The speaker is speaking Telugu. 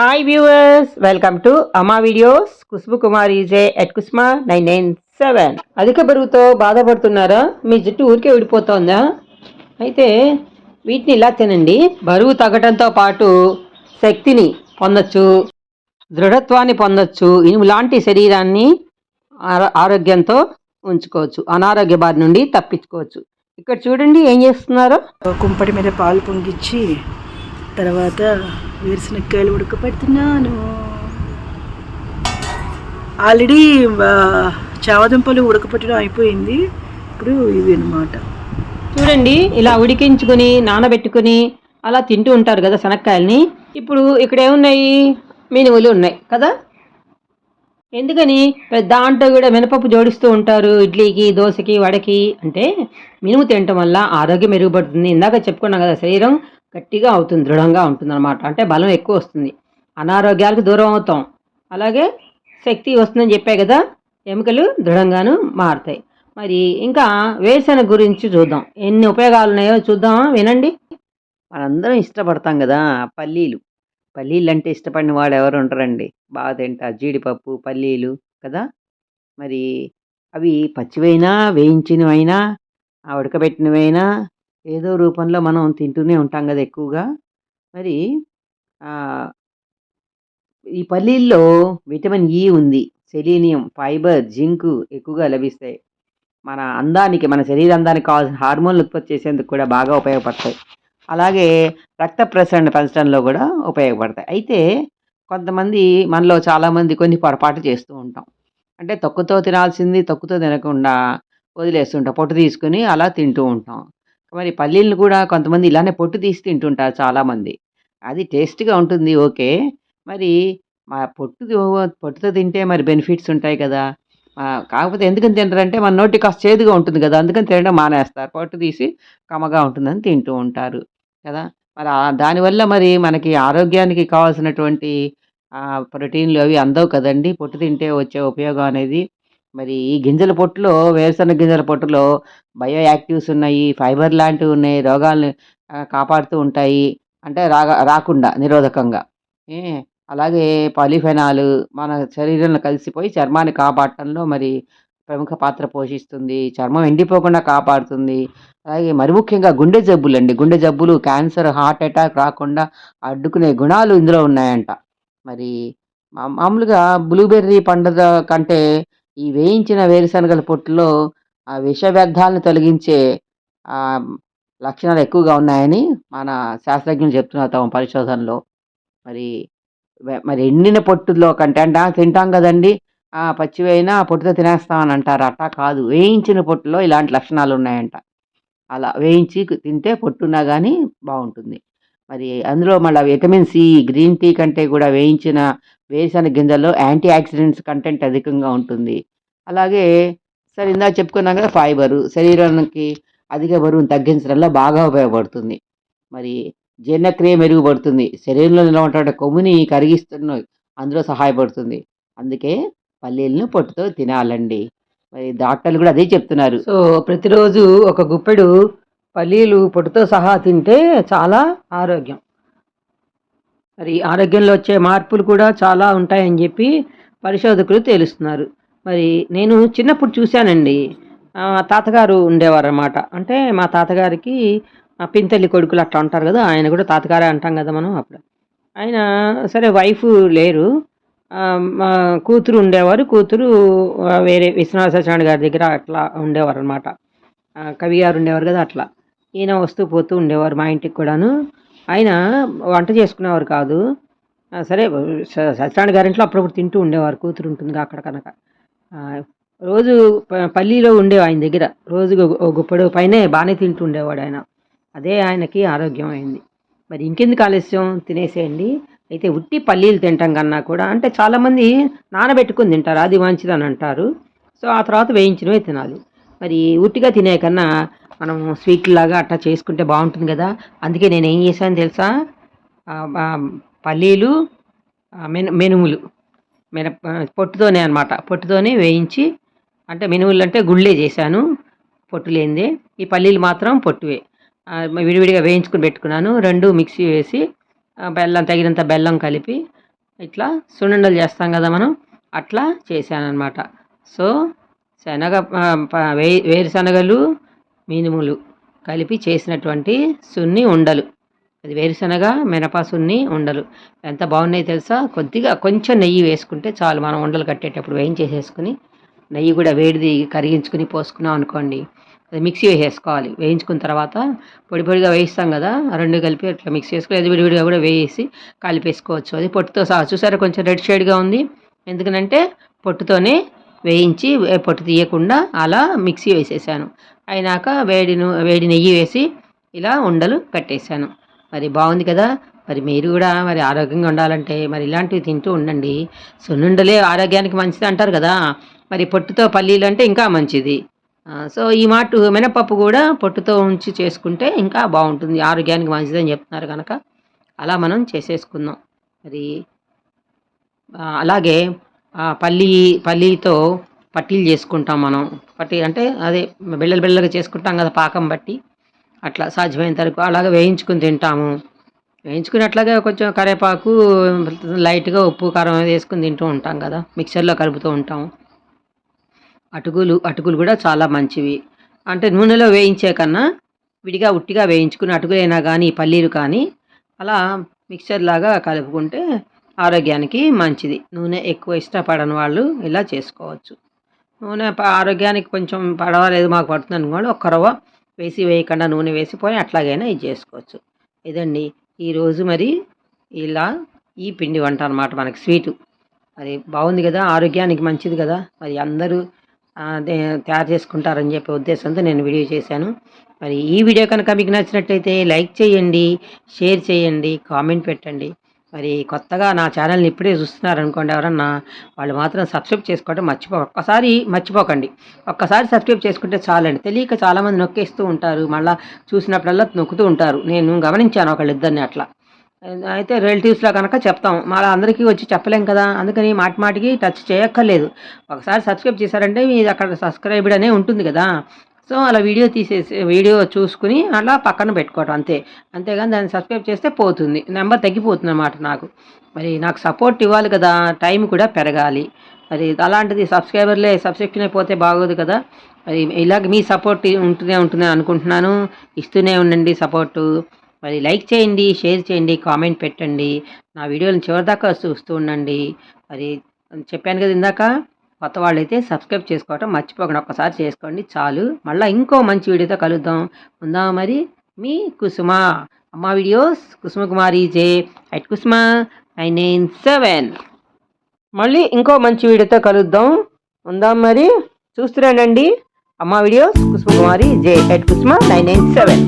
Hi viewers welcome to Amma videos Kusuma Kumar EJ at Kusuma nine nine seven అధిక బరువుతో బాధపడుతున్నారా? మీ జుట్టు ఊరికే ఊడిపోతుందా అయితే వీటిని ఇలా తినండి. బరువు తగ్గడంతో పాటు శక్తిని పొందొచ్చు దృఢత్వాన్ని పొందొచ్చు ఇనుము లాంటి శరీరాన్ని ఆరో- ఆరోగ్యంతో ఉంచుకోవచ్చు అనారోగ్య బారి నుండి తప్పించుకోవచ్చు. ఇక్కడ చూడండి ఏం చేస్తున్నారో. కుంపటి మీద పాలు పొంగిచ్చి తర్వాత వేరుశనక్కాయలు ఉడకపెడుతున్నాను. ఆల్రెడీ ఆ, చామదుంపలు ఉడకపెట్టడం అయిపోయింది. ఇప్పుడు ఇవి అన్నమాట. చూడండి ఇలా ఉడికించుకుని నానబెట్టుకుని అలా తింటూ ఉంటారు కదా శనక్కాయల్ని ఇప్పుడు ఇక్కడ ఏమున్నాయి మినుములు ఉన్నాయి కదా? ఎందుకని? దాంట్లో కూడా మినపప్పు జోడిస్తూ ఉంటారు ఇడ్లీకి దోశకి వడకి. అంటే మినుము తినటం వల్ల ఆరోగ్యం మెరుగుపడుతుంది. ఇందాక చెప్పుకున్నాం కదా శరీరం గట్టిగా అవుతుంది దృఢంగా ఉంటుంది అనమాట అంటే బలం ఎక్కువ వస్తుంది. అనారోగ్యాలకు దూరం అవుతాం. అలాగే శక్తి వస్తుందని చెప్పే కదా ఎముకలు దృఢంగాను మారుతాయి. మరి ఇంకా వేసన గురించి చూద్దాం. ఎన్ని ఉపయోగాలు ఉన్నాయో చూద్దామా? వినండి. మనందరం ఇష్టపడతాం కదా పల్లీలు. పల్లీలు అంటే ఇష్టపడిన వాడు ఎవరు ఉంటారండి బాగా తింటారు. జీడిపప్పు పల్లీలు కదా. మరి అవి పచ్చివైనా వేయించినవైనా ఆ ఉడకబెట్టినవైనా ఏదో రూపంలో మనం తింటూనే ఉంటాం కదా ఎక్కువగా. మరి ఈ పల్లీల్లో విటమిన్ ఈ ఉంది. సెలీనియం ఫైబర్ జింక్ ఎక్కువగా లభిస్తాయి. మన అందానికి మన శరీర అందానికి కావాల్సిన హార్మోన్లు ఉత్పత్తి చేసేందుకు కూడా బాగా ఉపయోగపడతాయి. అలాగే రక్త ప్రసరణ పెంచడంలో కూడా ఉపయోగపడతాయి. అయితే కొంతమంది మనలో చాలామంది కొన్ని పొరపాటు చేస్తూ ఉంటాం. అంటే తొక్కుతో తినాల్సింది తొక్కుతో తినకుండా వదిలేస్తుంటాం పొట్టు తీసుకుని అలా తింటూ ఉంటాం. మరి పల్లీలను కూడా కొంతమంది ఇలానే పొట్టు తీసి తింటుంటారు చాలామంది. అది టేస్ట్గా ఉంటుంది ఓకే. మరి మా పొట్టు పొట్టుతో తింటే మరి బెనిఫిట్స్ ఉంటాయి కదా. కాకపోతే ఎందుకని తింటారంటే మన నోటికి కాస్త చేదుగా ఉంటుంది కదా అందుకని తినడం మానేస్తారు. పొట్టు తీసి కమ్మగా ఉంటుందని తింటూ ఉంటారు కదా. మరి దానివల్ల మరి మనకి ఆరోగ్యానికి కావాల్సినటువంటి ప్రోటీన్లు అవి అందవు కదండి. పొట్టు తింటే వచ్చే ఉపయోగం అనేది మరి ఈ గింజల పొట్టులో వేరుశనగ గింజల పొట్టులో బయో యాక్టివ్స్ ఉన్నాయి ఫైబర్ లాంటివి ఉన్నాయి రోగాల్ని కాపాడుతూ ఉంటాయి. అంటే రాగా రాకుండా నిరోధకంగా. అలాగే పాలిఫెనాలు మన శరీరంలో కలిసిపోయి చర్మాన్ని కాపాడటంలో మరి ప్రముఖ పాత్ర పోషిస్తుంది. చర్మం ఎండిపోకుండా కాపాడుతుంది. అలాగే మరి ముఖ్యంగా గుండె జబ్బులు అండి గుండె జబ్బులు క్యాన్సర్ హార్ట్ అటాక్ రాకుండా అడ్డుకునే గుణాలు ఇందులో ఉన్నాయంట. మరి మా- మామూలుగా బ్లూబెర్రీ పండుగ కంటే ఈ వేయించిన వేరుశనగల పొట్టులో ఆ విష వ్యర్థాలను తొలగించే లక్షణాలు ఎక్కువగా ఉన్నాయని మన శాస్త్రజ్ఞులు చెప్తున్నారు తమ పరిశోధనలో. మరి మరి ఎండిన పొట్టులో కంటే అంటే తింటాం కదండి. ఆ పచ్చివైనా పొట్టుతో తినేస్తామని అంటారు. అట్టా కాదు. వేయించిన పొట్టులో ఇలాంటి లక్షణాలు ఉన్నాయంట. అలా వేయించి తింటే పొట్టున్నా కానీ బాగుంటుంది. మరి అందులో మళ్ళీ విటమిన్ సి గ్రీన్ టీ కంటే కూడా వేయించిన వేరుశనగ గింజల్లో యాంటీ ఆక్సిడెంట్స్ కంటెంట్ అధికంగా ఉంటుంది. అలాగే సరే ఇందాక చెప్పుకున్నాం కదా ఫైబరు శరీరానికి అధిక బరువును తగ్గించడంలో బాగా ఉపయోగపడుతుంది. మరి జీర్ణక్రియ మెరుగుపడుతుంది. శరీరంలో నిలబడే కొమ్ముని కరిగిస్తున్న అందులో సహాయపడుతుంది. అందుకే పల్లీలను పొట్టుతో తినాలండి. మరి డాక్టర్లు కూడా అదే చెప్తున్నారు. సో ప్రతిరోజు ఒక గుప్పెడు పల్లీలు పొట్టుతో సహా తింటే చాలా ఆరోగ్యం. మరి ఆరోగ్యంలో వచ్చే మార్పులు కూడా చాలా ఉంటాయని చెప్పి పరిశోధకులు తేలుస్తున్నారు. మరి నేను చిన్నప్పుడు చూశానండి. తాతగారు ఉండేవారు అనమాట అంటే మా తాతగారికి పింతల్లి కొడుకులు అట్లా ఉంటారు కదా ఆయన కూడా తాతగారే అంటాం కదా మనం అప్పుడు. ఆయన సరే వైఫ్ లేరు. మా కూతురు ఉండేవారు. కూతురు వేరే విశ్వనాథ సత్యనారాయణ గారి దగ్గర అట్లా ఉండేవారు అనమాట కవి గారు ఉండేవారు కదా అట్లా. ఈయన వస్తూ పోతూ ఉండేవారు మా ఇంటికి కూడాను. ఆయన వంట చేసుకునేవారు కాదు. సరే స- సత్యనారాయణ గారి ఇంట్లో అప్పుడప్పుడు తింటూ ఉండేవారు కూతురు ఉంటుంది అక్కడ కనుక. రోజు ప- పల్లీలో ఉండేవి ఆయన దగ్గర రోజు ఒక- గుప్పడు పైనే బాగానే తింటూ ఉండేవాడు ఆయన. అదే ఆయనకి ఆరోగ్యం అయింది. మరి ఇంకెందుకు ఆలస్యం? తినేసేయండి. అయితే ఉట్టి పల్లీలు తింటాం కన్నా కూడా అంటే చాలామంది నానబెట్టుకుని తింటారు అది మంచిది అని అంటారు. సో ఆ తర్వాత వేయించినవే తినాలి. మరి ఉట్టిగా తినే కన్నా మనం స్వీట్ లాగా అట్లా చేసుకుంటే బాగుంటుంది కదా. అందుకే నేను ఏం చేశాను తెలుసా? పల్లీలు మెను మెనుములు మెన పొట్టుతోనే అనమాట పొట్టుతోనే వేయించి అంటే మినుములు అంటే గుళ్ళే చేశాను పొట్టు లేనిదే. ఈ పల్లీలు మాత్రం పొట్టువే. విడివిడిగా వేయించుకుని పెట్టుకున్నాను. రెండు మిక్సీ వేసి బెల్లం తగినంత బెల్లం కలిపి ఇట్లా సున్నుండలు చేస్తాం కదా మనం అట్లా చేశానన్నమాట. సో శనగ వే వేరుశనగలు మినుములు కలిపి చేసినటువంటి సున్ని ఉండలు. అది వేరుశనగ మినప సున్ని ఉండలు. ఎంత బాగున్నాయి తెలుసా? కొద్దిగా కొంచెం నెయ్యి వేసుకుంటే చాలు. మనం ఉండలు కట్టేటప్పుడు వేయించేసేసుకుని నెయ్యి కూడా వేడిది కరిగించుకుని పోసుకున్నాం అనుకోండి. అది మిక్సీ వేసేసుకోవాలి. వేయించుకున్న తర్వాత పొడి పొడిగా వేయిస్తాం కదా రెండు కలిపి అట్లా మిక్స్ చేసుకుని అది విడివిడిగా కూడా వేసి కలిపేసుకోవచ్చు. అది పొట్టుతో సహా చూసారా? కొంచెం రెడ్ షేడ్గా ఉంది. ఎందుకనంటే పొట్టుతోనే వేయించి పొట్టు తీయకుండా అలా మిక్సీ వేసేసాను. అయినాక వేడి వేడి నెయ్యి వేసి ఇలా ఉండలు కట్టేశాను. మరి బాగుంది కదా! మరి మీరు కూడా మరి ఆరోగ్యంగా ఉండాలంటే మరి ఇలాంటివి తింటూ ఉండండి. సున్నుండలే ఆరోగ్యానికి మంచిది అంటారు కదా! మరి పొట్టుతో పల్లీలు అంటే ఇంకా మంచిది. సో ఈ మాట మినపప్పు కూడా పొట్టుతో ఉంచి చేసుకుంటే ఇంకా బాగుంటుంది. ఆరోగ్యానికి మంచిదని చెప్తున్నారు కనుక. అలా మనం చేసేసుకుందాం. మరి అలాగే పల్లి పల్లీతో పట్టీలు చేసుకుంటాం మనం. పట్టి అంటే అదే బిళ్ళలు బిళ్ళగా చేసుకుంటాం కదా పాకం బట్టి. అట్లా సాధ్యమైనంత వరకు అలాగే వేయించుకుని తింటాము. వేయించుకుని అట్లాగే కొంచెం కరివేపాకు లైట్గా ఉప్పు కారం వేసుకుని తింటూ ఉంటాం కదా. మిక్సర్లో కలుపుతూ ఉంటాం. అటుకులు అటుకులు కూడా చాలా మంచివి. అంటే నూనెలో వేయించే కన్నా విడిగా ఉట్టిగా వేయించుకుని అటుకులైనా కానీ పల్లీలు కానీ అలా మిక్చర్ లాగా కలుపుకుంటే ఆరోగ్యానికి మంచిది. నూనె ఎక్కువ ఇష్టపడని వాళ్ళు ఇలా చేసుకోవచ్చు. నూనె ఆరోగ్యానికి కొంచెం పడవలేదు మాకు పడుతుంది అనుకోండి ఒక్క రవ్వ వేసి వేయకుండా నూనె వేసిపోయి అట్లాగైనా ఇది చేసుకోవచ్చు. ఇదండి ఈరోజు మరి ఇలా ఈ పిండి వంట అనమాట మనకి స్వీటు. మరి బాగుంది కదా ఆరోగ్యానికి మంచిది కదా. మరి అందరూ అదే తయారు చేసుకుంటారని చెప్పే ఉద్దేశంతో నేను వీడియో చేశాను. మరి ఈ వీడియో కనుక మీకు నచ్చినట్లయితే లైక్ చేయండి షేర్ చేయండి కామెంట్ పెట్టండి. మరి కొత్తగా నా ఛానల్ని ఇప్పుడే చూస్తున్నారు అనుకోండి ఎవరన్నా వాళ్ళు మాత్రం సబ్స్క్రైబ్ చేసుకోవడం మర్చిపో ఒక్కసారి మర్చిపోకండి. ఒక్కసారి సబ్స్క్రైబ్ చేసుకుంటే చాలండి. తెలియక చాలామంది నొక్కేస్తూ ఉంటారు. మళ్ళీ చూసినప్పుడల్లా నొక్కుతూ ఉంటారు. నేను గమనించాను ఒకళ్ళిద్దరిని అట్లా. అయితే రిలేటివ్స్లో కనుక చెప్తాం. మళ్ళీ అందరికీ వచ్చి చెప్పలేం కదా? అందుకని మాటి మాటికి టచ్ చేయక్కర్లేదు. ఒకసారి సబ్స్క్రైబ్ చేశారంటే మీది అక్కడ సబ్స్క్రైబ్డ్ అనే ఉంటుంది కదా? సో అలా వీడియో తీసేసి వీడియో చూసుకుని అలా పక్కన పెట్టుకోవటం అంతే. అంతేగాని దాన్ని సబ్స్క్రైబ్ చేస్తే పోతుంది. నెంబర్ తగ్గిపోతుంది అన్నమాట నాకు. మరి నాకు సపోర్ట్ ఇవ్వాలి కదా టైం కూడా పెరగాలి. మరి అలాంటిది సబ్స్క్రైబర్లే సబ్స్క్రిప్షన్ అయిపోతే బాగోదు కదా. మరి ఇలాగ మీ సపోర్ట్ ఉంటూనే ఉంటుంది అనుకుంటున్నాను. ఇస్తూనే ఉండండి సపోర్టు. మరి లైక్ చేయండి షేర్ చేయండి కామెంట్ పెట్టండి. నా వీడియోని చివరిదాకా చూస్తూ ఉండండి. మరి చెప్పాను కదా ఇందాక కొత్త వాళ్ళైతే సబ్స్క్రైబ్ చేసుకోవటం మర్చిపోకండి. ఒక్కసారి చేసుకోండి. చాలు. మళ్ళీ ఇంకో మంచి వీడియోతో కలుద్దాం. ఉందా మరి? మీ Kusuma. Amma videos. Kusuma Kumari J. At Kusuma. Nine nine seven. మళ్ళీ ఇంకో మంచి వీడియోతో కలుద్దాం. ఉందా మరి? చూస్తున్నానండి Amma videos. Kusuma Kumari J. At Kusuma. Nine nine seven.